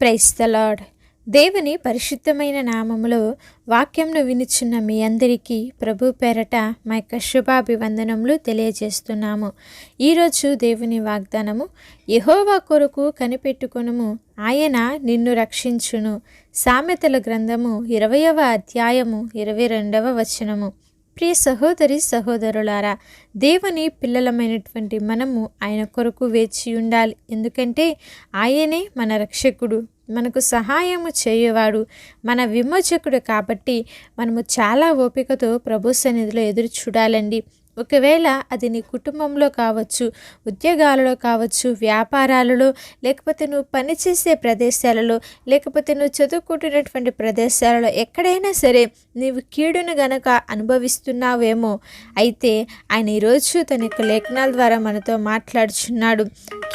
Price the lord. దేవుని పరిశుద్ధమైన నామములో వాక్యంను వినిచున్న మీ అందరికీ ప్రభు పేరట మా యొక్క శుభాభివందనములు తెలియజేస్తున్నాము. ఈరోజు దేవుని వాగ్దానము యహోవా కొరకు కనిపెట్టుకొనుము ఆయన నిన్ను రక్షించును. సామెతల గ్రంథము ఇరవయవ అధ్యాయము ఇరవై రెండవ వచనము. ప్రియ సహోదరి సహోదరులారా దేవుని పిల్లలమైనటువంటి మనము ఆయన కొరకు వేచి ఉండాలి. ఎందుకంటే ఆయనే మన రక్షకుడు మనకు సహాయము చేయవాడు మన విమోచకుడు కాబట్టి మనము చాలా ఓపికతో ప్రభు సన్నిధిలో ఎదురు చూడాలండి. ఒకవేళ అది నీ కుటుంబంలో కావచ్చు ఉద్యోగాలలో కావచ్చు వ్యాపారాలలో లేకపోతే నువ్వు పనిచేసే ప్రదేశాలలో లేకపోతే నువ్వు చదువుకుంటున్నటువంటి ప్రదేశాలలో ఎక్కడైనా సరే నీవు కీడును గనక అనుభవిస్తున్నావేమో అయితే ఆయన ఈరోజు తన యొక్క లేఖనాల ద్వారా మనతో మాట్లాడుచున్నాడు.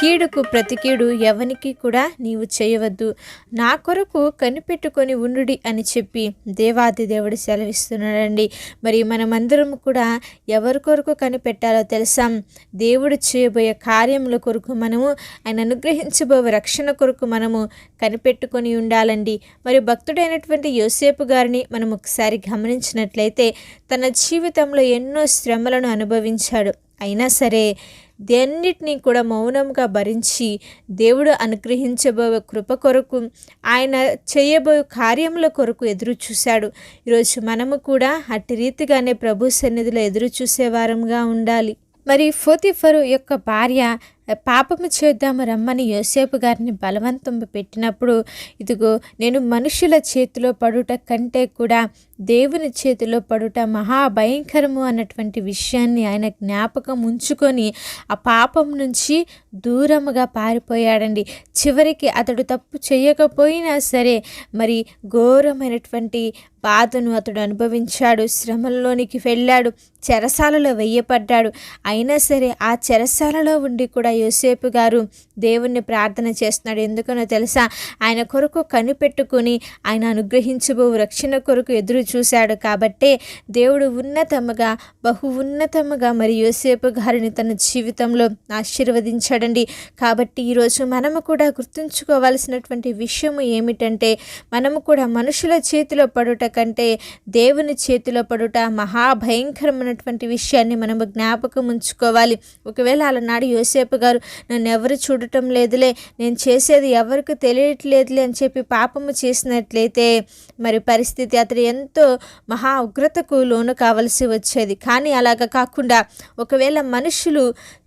కీడుకు ప్రతి కీడు ఎవనికి కూడా నీవు చేయవద్దు. నా కొరకు కనిపెట్టుకొని ఉండుడి అని చెప్పి దేవాది దేవుడు సెలవిస్తున్నాడండి. మరి మనమందరం కూడా ఎవరికి కొరకు కనిపెట్టాలో తెలుసా? దేవుడు చేయబోయే కార్యముల కొరకు మనము ఆయన అనుగ్రహించబోయే రక్షణ కొరకు మనము కనిపెట్టుకొని ఉండాలండి. మరి భక్తుడైనటువంటి యోసేపు గారిని మనం ఒకసారి గమనించినట్లయితే తన జీవితంలో ఎన్నో శ్రమలను అనుభవించాడు. అయినా సరే దేన్నిటినీ కూడా మౌనంగా భరించి దేవుడు అనుగ్రహించబోయే కృప కొరకు ఆయన చేయబోయే కార్యముల కొరకు ఎదురు చూశాడు ఈరోజు మనము కూడా అట్టి రీతిగానే ప్రభు సన్నిధిలో ఎదురు చూసే వారంగా ఉండాలి. మరి ఫోతిఫరు యొక్క భార్య పాపము చేద్దాము రమ్మని యోసేపు గారిని బలవంతం పెట్టినప్పుడు ఇదిగో నేను మనుషుల చేతిలో పడుట కంటే కూడా దేవుని చేతిలో పడుట మహాభయంకరము అన్నటువంటి విషయాన్ని ఆయన జ్ఞాపకం ఉంచుకొని ఆ పాపం నుంచి దూరముగా పారిపోయాడండి. చివరికి అతడు తప్పు చేయకపోయినా సరే మరి ఘోరమైనటువంటి బాధను అతడు అనుభవించాడు. శ్రమల్లోనికి వెళ్ళాడు. చెరసాలలో వెయ్యపడ్డాడు అయినా సరే ఆ చెరసాలలో ఉండి కూడా యోసేపు గారు దేవుణ్ణి ప్రార్థన చేస్తున్నాడు. ఎందుకనో తెలుసా? ఆయన కొరకు కనిపెట్టుకుని ఆయన అనుగ్రహించబో రక్షణ కొరకు ఎదురు చూశాడు. కాబట్టే దేవుడు ఉన్నతముగా బహు ఉన్నతముగా మరి యోసేపు గారిని తన జీవితంలో ఆశీర్వదించాడండి. కాబట్టి ఈరోజు మనము కూడా గుర్తుంచుకోవాల్సినటువంటి విషయము ఏమిటంటే మనము కూడా మనుషుల చేతిలో పడుట కంటే దేవుని చేతిలో పడుట మహాభయంకరమైనటువంటి విషయాన్ని మనము జ్ఞాపకం ఉంచుకోవాలి. ఒకవేళ అలనాడు యోసేపు గారు నన్ను ఎవరు చూడటం లేదులే నేను చేసేది ఎవరికి తెలియట్లేదులే అని చెప్పి పాపము చేసినట్లయితే మరి పరిస్థితి అతడు ఎంతో మహా ఉగ్రతకు లోను కావలసి వచ్చేది. కానీ అలాగ కాకుండా ఒకవేళ మనుషులు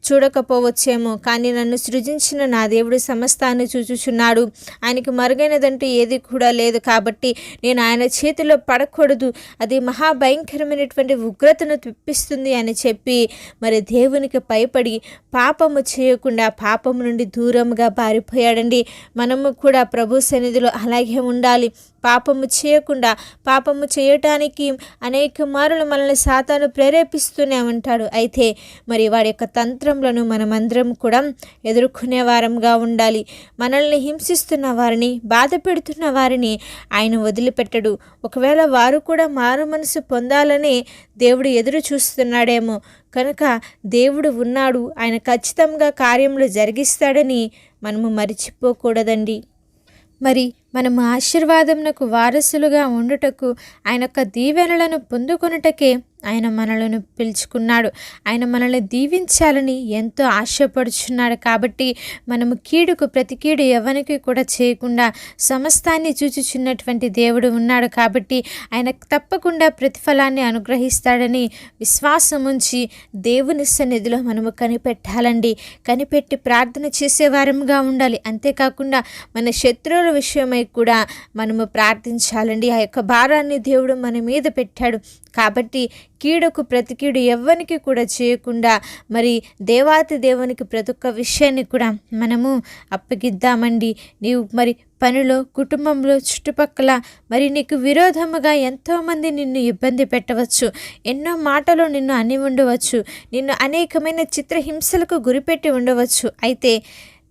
చూడకపోవచ్చేమో కానీ నన్ను సృజించిన నా దేవుడు సమస్తాన్ని చూచుచున్నాడు. ఆయనకి మరుగైనదంటూ ఏది కూడా లేదు కాబట్టి నేను ఆయన చేతిలో పడకూడదు. అది మహాభయంకరమైనటువంటి ఉగ్రతను తెప్పిస్తుంది అని చెప్పి మరి దేవునికి భయపడి పాపము చేయకుండా పాపం నుండి దూరంగా పారిపోయాడండి. మనము కూడా ప్రభు సన్నిధిలో అలాగే ఉండాలి. పాపము చేయకుండా పాపము చేయటానికి అనేక మారులు మనల్ని సాతాను ప్రేరేపిస్తూనే ఉంటాడు. అయితే మరి వాడి యొక్క తంత్రములను మనమందరం కూడా ఎదుర్కొనే వారంగా ఉండాలి. మనల్ని హింసిస్తున్న వారిని బాధ పెడుతున్న వారిని ఆయన వదిలిపెట్టడు. ఒకవేళ వారు కూడా మారు మనసు పొందాలని దేవుడు ఎదురు చూస్తున్నాడేమో. కనుక దేవుడు ఉన్నాడు. ఆయన ఖచ్చితంగా కార్యములు జరిగిస్తాడని మనము మరిచిపోకూడదండి. మరి మనము ఆశీర్వాదమునకు వారసులుగా ఉండుటకు ఆయన యొక్క దీవెనలను పొందుకొనుటకే ఆయన మనలను పిలుచుకున్నాడు. ఆయన మనల్ని దీవించాలని ఎంతో ఆశపడుచున్నాడు. కాబట్టి మనము కీడుకు ప్రతి కీడు ఎవరికి కూడా చేయకుండా సమస్తాన్ని చూచుచున్నటువంటి దేవుడు ఉన్నాడు. కాబట్టి ఆయన తప్పకుండా ప్రతిఫలాన్ని అనుగ్రహిస్తాడని విశ్వాసం ఉంచి దేవుని సన్నిధిలో మనము కనిపెట్టాలండి. కనిపెట్టి ప్రార్థన చేసేవారముగా ఉండాలి. అంతేకాకుండా మన శత్రువుల విషయమై కూడా మనము ప్రార్థించాలండి. ఆ యొక్క భారాన్ని దేవుడు మన మీద పెట్టాడు. కాబట్టి కీడుకు ప్రతి కీడు ఎవ్వనికి కూడా చేయకుండా మరి దేవాతి దేవునికి ప్రతి ఒక్క విషయాన్ని కూడా మనము అప్పగిద్దామండి. నీవు మరి పనిలో కుటుంబంలో చుట్టుపక్కల మరి నీకు విరోధముగా ఎంతోమంది నిన్ను ఇబ్బంది పెట్టవచ్చు. ఎన్నో మాటలు నిన్ను అని ఉండవచ్చు నిన్ను అనేకమైన చిత్రహింసలకు గురిపెట్టి ఉండవచ్చు. అయితే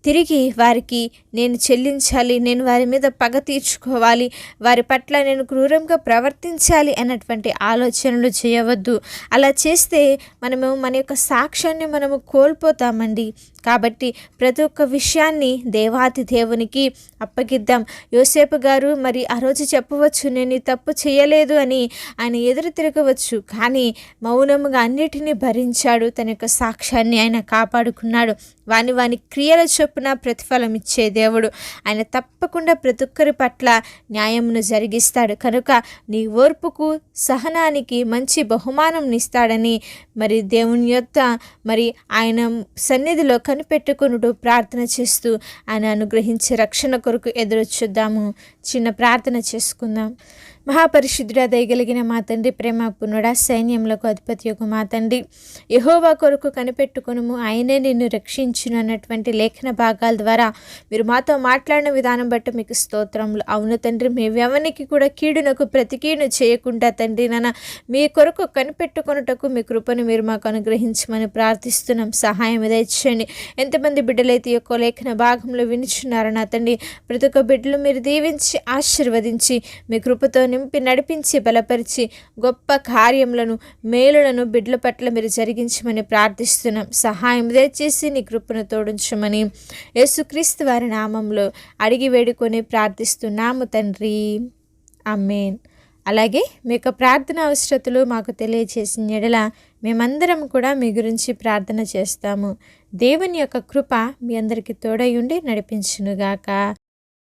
తిరిగి వారికి నేను చెల్లించాలి నేను వారి మీద పగ తీర్చుకోవాలి వారి పట్ల నేను క్రూరంగా ప్రవర్తించాలి అన్నటువంటి ఆలోచనలు చేయవద్దు. అలా చేస్తే మనము మన యొక్క సాక్ష్యాన్ని మనము కోల్పోతామండి. కాబట్టి ప్రతి ఒక్క విషయాన్ని దేవాతి దేవునికి అప్పగిద్దాం. యోసేపు గారు మరి ఆ రోజు చెప్పవచ్చు నేను తప్పు చేయలేదు అని ఆయన ఎదురు తిరగవచ్చు. కానీ మౌనముగా అన్నిటినీ భరించాడు. తన యొక్క సాక్ష్యాన్ని ఆయన కాపాడుకున్నాడు. వాని వాని క్రియల చొప్పున ప్రతిఫలం ఇచ్చే దేవుడు. ఆయన తప్పకుండా ప్రతి ఒక్కరి పట్ల న్యాయమును జరిగిస్తాడు. కనుక నీ ఓర్పుకు సహనానికి మంచి బహుమానం ఇస్తాడని మరి దేవుని యొక్క మరి ఆయన సన్నిధిలో కనిపెట్టుకునుడు ప్రార్థన చేస్తూ ఆయన అనుగ్రహించే రక్షణ కొరకు ఎదురు చూద్దాము. చిన్న ప్రార్థన చేసుకుందాం. మహాపరిశుద్ధుడా దయగలిగిన మా తండ్రి ప్రేమ పునుడ సైన్యములకు అధిపతి యొక్క మా తండ్రి. యహోవా కొరకు కనిపెట్టుకును ఆయనే నిన్ను రక్షించును అన్నటువంటి లేఖన భాగాల ద్వారా మీరు మాతో మాట్లాడిన విధానం బట్టి మీకు స్తోత్రములు. అవును తండ్రి మీ వ్యవనికి కూడా కీడునకు ప్రతికీడు చేయకుండా తండ్రి నాన్న మీ కొరకు కనిపెట్టుకున్నటకు మీ కృపను మీరు మాకు అనుగ్రహించమని ప్రార్థిస్తున్నాం. సహాయం ఇచ్చేయండి ఎంతమంది బిడ్డలైతే ఈ యొక్క లేఖన భాగంలో వినిచున్నారో నా తండ్రి ప్రతి ఒక్క బిడ్డలు మీరు దీవించి ఆశీర్వదించి మీ కృపతో నింపి నడిపించి బలపరిచి గొప్ప కార్యములను మేలులను బిడ్డల పట్ల మీరు జరిగించమని ప్రార్థిస్తున్నాం. సహాయం దయచేసి నీ కృపను తోడించమని యేసుక్రీస్తు వారి నామంలో అడిగి వేడుకొని ప్రార్థిస్తున్నాము తండ్రి. అమ్మేన్ అలాగే మీ యొక్క ప్రార్థన అవసరతలు మాకు తెలియజేసిన ఎడల మేమందరం కూడా మీ గురించి ప్రార్థన చేస్తాము. దేవుని యొక్క కృప మీ అందరికీ తోడై ఉండి నడిపించునుగాక.